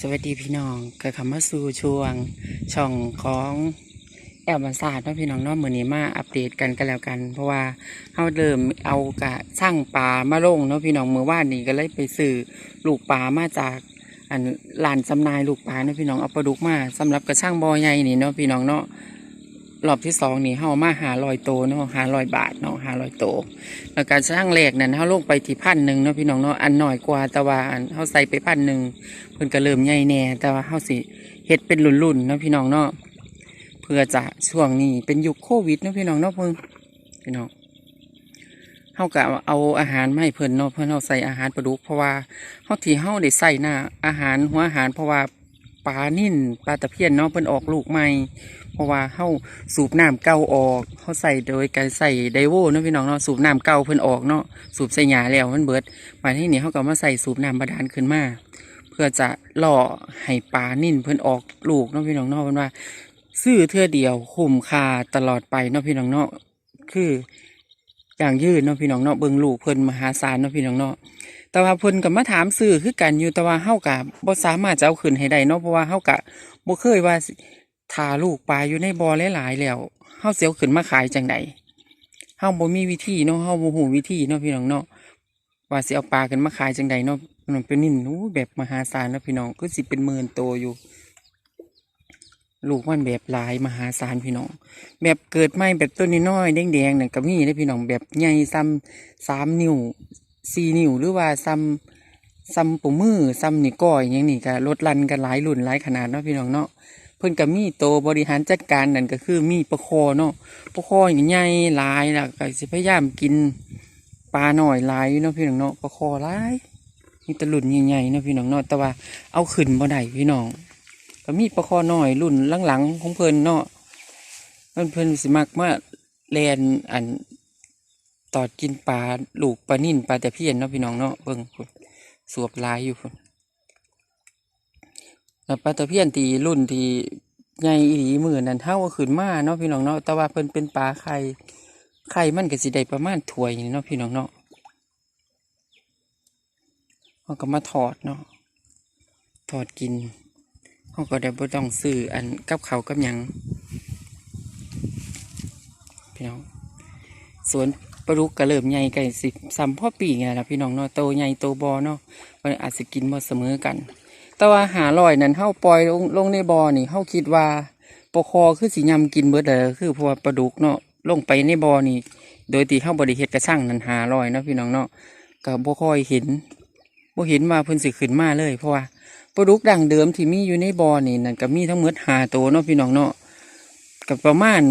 สวัสดีพี่น้องก็คำว่าสู่ช่วงช่องของแอลบันซาดเนาะพี่น้องเนาะมือนี้มาอัปเดตกันกันแล้วกัน เพราะว่าเขาเริ่มเอากะช่างปลามาลงเนาะพี่น้องเมื่อว่านนี้ก็เลยไปซื้อลูกปลามาจากอันหลานจำนายลูกปลาเนาะพี่น้องเอาปลาดุกมาสำหรับกระช่างบอใหญ่นี่เนาะพี่น้องเนาะรอบที่สองนี่เฮามาหาลอยโตเนาะหาลอยบาท นาะหาลอยโตแล้วการช่างแรกนั่นเฮาลงไปที่พันหนึ่งเนาะพี่น้องเนาะอันหน่อยกว่าแต่ว่าอันเฮาใส่ไปพันหนึ่งเพิ่นก็เริ่มใหญ่แน่แต่ว่าเฮาสิเฮ็ดเป็นรุ่นๆเนาะพี่น้องเนาะเพื่อจะช่วงนี้เป็นยุคโควิดเนาะพี่น้องเนาะเพิ่นพี่น้องเฮาก็เอาอาหารมาให้เพิ่นเนาะเพิ่นเฮาใส่อาหารปลาดุกเพราะว่าเฮาที่เฮาได้ใส่หน้าอาหารหัวอาหารเพราะว่า ปลานิ่นปลาตะเพียนเนาะเพิ่นออกลูกใหม่ เพราะว่าเฮาสูบน้ำเก่าออกเฮาใส่โดยการใส่ไดโวเนาะพี่น้องเนาะสูบน้ำเก่าเพิ่นออกเนาะสูบใส่หญ้าแล้วมันเบิดมาที่นี่เฮาก็มาใส่สูบน้ำบาดาลขึ้นมาเพื่อจะล่อให้ปลานิ่นเพิ่นออกลูกเนาะพี่น้องเนาะเพิ่นว่าซื้อเทื่อเดียวคุ้มค่าตลอดไปเนาะพี่น้องเนาะคือ อย่างยืดเนาะพี่น้องเนาะเบิ่งลูกเพิ่นมหาศาลเนาะพี่น้องเนาะแต่ว่าเพิ่นก็มาถามซื้อคือกันอยู่แต่ว่าเฮาก็บ่สามารถจะเอาขึ้นให้ได้เนาะเพราะว่าเฮาก็บ่เคยว่าถ้าลูกปลาอยู่ในบ่อหลายๆแล้วเฮาเสิเอาขึ้นมาขายจังไดเฮาบ่มีวิธีเนาะเฮาบ่ฮู้วิธีเนาะพี่น้องเนาะว่าสิเอาปลาขึ้นมาขายจังไดเนาะมันเป็นนิ่นอู้แบบมหาศาลนะพี่น้องก็สิเป็นหมื่นโตวอยู่ ลูกมันแบบหลายมหาศาลพี่น้อง แบบเกิดใหม่แบบต้นน้อยๆแดงๆนั่นก็มีนะพี่น้องแบบใหญ่ซ้ำสามนิ้วสี่นิ้วหรือว่าซ้ำซ้ำปุ่มมือซ้ำนี่ก้อยอย่างนี้ก็ลดลันกันหลายรุ่นหลายขนาดเนาะพี่น้องเนาะเพิ่นก็มีโตบริหารจัดการนั่นก็คือมีปลาคอเนาะปลาคออย่างใหญ่หลายล่ะก็สิพยายามกินปลาหน่อยหลายเนาะพี่น้องเนาะปลาคอหลายมีตะลุ่นใหญ่ๆเนาะพี่น้องเนาะแต่ว่าเอาขึ้นบ่ได้พี่น้อง ก็มีปลาคอน้อยรุ่นหลังๆของเพิ่นเนาะเพิ่นเพิ่นสิมักมาแลนอันตอดกินปลาลูกปลานิ่นปลาแตะเพี้ยนเนาะพี่น้องเนาะเบิ่งพุ่นสวบลายอยู่พุ่นแล้วปลาตะเพี้ยนที่รุ่นที่ใหญ่อีหลีมือนั่นเท่าก็ขึ้นมาเนาะพี่น้องเนาะแต่ว่าเพิ่นเป็นปลาไข่ไข่มันก็สิได้ประมาณถ้วยนี่เนาะพี่น้องเนาะเขาก็มาถอดเนาะถอดกิน เขาก็ได้บ่ต้องซื้ออันกับเขากับยังพี่น้องสวนปลาดุกก็เริ่มใหญ่ไก่สิซ้ำพ่อปีไงล่ะพี่น้องเนาะโตใหญ่โตบอเนาะมันอาจจะกินบ่เสมอกัน แต่ว่าหาลอยนั้นเฮาปล่อยลงลงในบ่อนี่เฮาคิดว่าปลาคอคือสิยำกินเบิดเลยคือเพราะว่าปลาดุกเนาะลงไปในบ่อนี่ โดยที่เฮาบ่ได้เฮ็ดกระช่างนั้นหาลอยเนาะพี่น้องเนาะก็บ่ค่อยเห็นบ่เห็นว่าเพิ่นสิขึ้นมาเลย เพราะว่า ปลาดุกดั้งเดิมที่มีอยู่ในบ่อนี่นั่นก็มีทั้งหมดห้าตัวเนาะพี่น้องเนาะกับประมาณ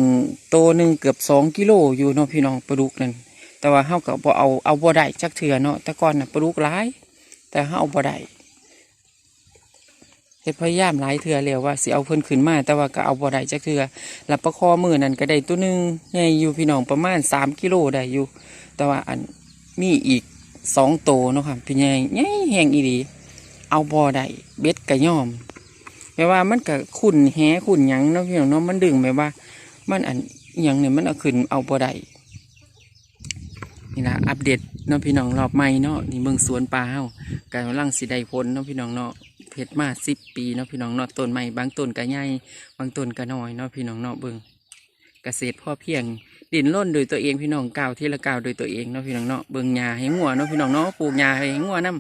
ตัวหนึ่งเกือบสองกิโลอยู่เนาะพี่น้องปลาดุกนั่นแต่ว่าเฮาก็บ่เอาเอาบ่ได้จักเถื่อเนาะแต่ก่อนน่ะปลาดุกหลาย แต่เฮาเอาบ่ได้เฮ็ดพยายามหลายเถื่อแล้วว่าสิเอาเพิ่นขึ้นมาแต่ว่าก็เอาบ่ได้จักเถื่อแล้วปลาคอมือนั่นก็ได้ตัวหนึงใหญ่อยู่พี่น้องประมาณสามกิโลได้อยู่ แต่ว่าอันมีอีกสองโตเนาะค่ะพี่ใหญ่ใหญ่แหงอีดี เอาบอได้เบ็ดกะย่อมแปลว่ามันก็ขุ่นแหขุ่นหยังเนาะพี่น้องเนาะมันดึงแบบว่า มันอันอหยังเนี่ยมันเอาขึ้นเอาบอได้นี่ละอัปเดตเนาะพี่น้องรอบใหม่เนาะนี่เมืองสวนปลาเฮากำลังสิได้ผลเนาะพี่น้องเนาะเพชรมาสิบปีเนาะพี่น้องเนาะต้นใหม่บางต้นก็ใหญ่บางต้นก็น้อยเนาะพี่น้องเนาะเบิ่งเกษตรพ่อเพียงดินร่นโดยตัวเองพี่น้องก่าวที่ละก่าวโดยตัวเองเนาะพี่น้องเนาะเบิ่งหญ้าให้งัวเนาะพี่น้องเนาะปลูกหญ้าให้งัวนํ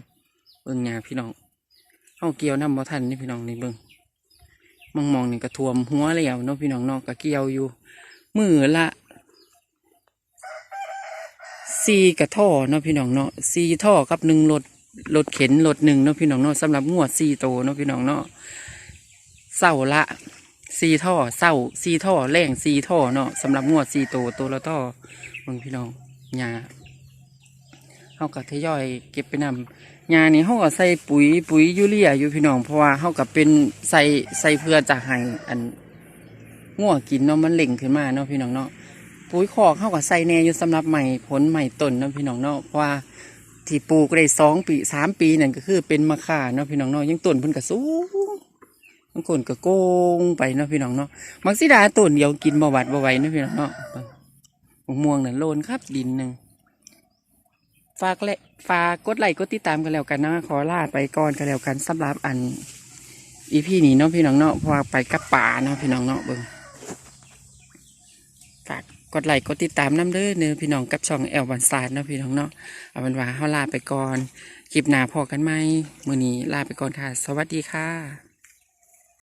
เบิ่งหญ้าพี่น้อง เฮาเกี่ยวนํบ่ทันนี่พี่น้องนี่เบิ่งมองมองนี่ก็ท่วมหัวแล้วเนาะพี่น้องเนาะก็เกี่ยวอยู่มือละสี่กระท่อเนาะพี่น้องเนาะสี่ท่อกับหนึ่งรถรถเข็นรถหนึ่งเนาะพี่น้องเนาะสำหรับงวดสี่โตเนาะพี่น้องเนาะเสาละสี่ท่อเศร้าสี่ท่อแรงสี่ท่อเนาะสำหรับงวดสี่ตัวตัวละท่อมึงพี่น้องยาเขาก็ทยอยเก็บไปนำ ยานี่เขาก็ใส่ปุ๋ยปุ๋ยยูเรียอยู่พี่น้องเพราะว่าเขาก็เป็นใส่ใส่เพื่อจะให้อันงัวกินเนาะมันเล่งขึ้นมาเนาะพี่น้องเนาะปุ๋ยคอกเขาก็ใส่แน่อยู่สำหรับใหม่ผลใหม่ต้นเนาะพี่น้องเนาะเพราะว่าที่ปลูกได้สองปีสามปีนั่นก็คือเป็นมะข่าเนาะพี่น้องเนาะยังต้นพิ่นก็สูงบางคนก็โกงไปเนาะพี่น้องเนาะมักซิดาต้นเดียวกินบ่หวัดบ่ไหวเนาะพี่น้องเนาะมะม่วงนั่นโลนครับดินหนึ่ง ฝากและฝากกดไลค์กดติดตามกันแล้วกันนะขอลาไปก่อนกันแล้วกันสำหรับอันอีพี่นี่เนาะพี่น้องเนาะพราะว่าไปกับป่าเนาะพี่น้องเนาะเบิ่งฝากกดไลค์กดติดตามน้ำเด้อเนื้อพี่น้องกับช่องแอลบันซาดเนาะพี่น้องเนาะเอาเป็นว่าเฮาลาไปก่อนคลิปหน้าพอกันไหมมือนี้ลาไปก่อนค่ะ สวัสดีค่ะ